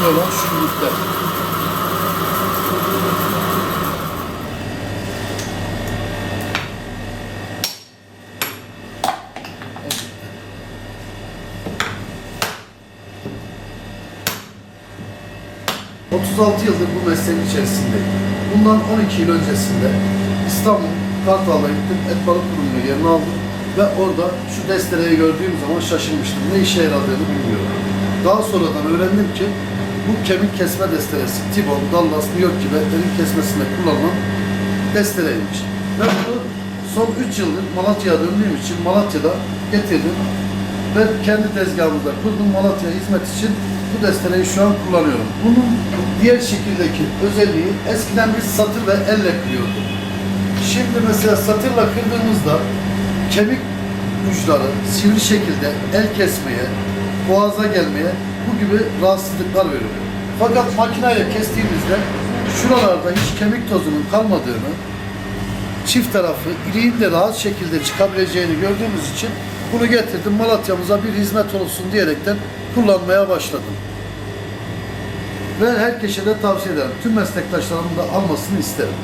Önemli olan ilikler. ...36 yıldır bu mesleğin içerisindeyim. Bundan 12 yıl öncesinde İstanbul Kartal'da gittim, et balık kurumunu yerine aldım ve orada şu destereyi gördüğüm zaman şaşırmıştım. Ne işe yaradığını bilmiyorum. Daha sonradan öğrendim ki bu kemik kesme desteresi, Tibon, Dallas, New York gibi etlerin kesmesinde kullanılan destereymiş. Ve bunu son 3 yıldır Malatya'ya döndüğüm için Malatya'da getirdim ve kendi tezgahımızda kurdum Malatya hizmet için bu destereyi şu an kullanıyorum. Bunun diğer şekildeki özelliği eskiden biz satır ve elle kırıyorduk. Şimdi mesela satırla kırdığımızda kemik uçları sivri şekilde el kesmeye, boğaza gelmeye bu gibi rahatsızlıklar veriyor. Fakat makineyle kestiğimizde şuralarda hiç kemik tozunun kalmadığını, çift tarafı iliğin de rahat şekilde çıkabileceğini gördüğümüz için bunu getirdim Malatya'mıza bir hizmet olsun diyerekten kullanmaya başladım. Ve herkese de tavsiye ederim. Tüm meslektaşlarımın da almasını isterim.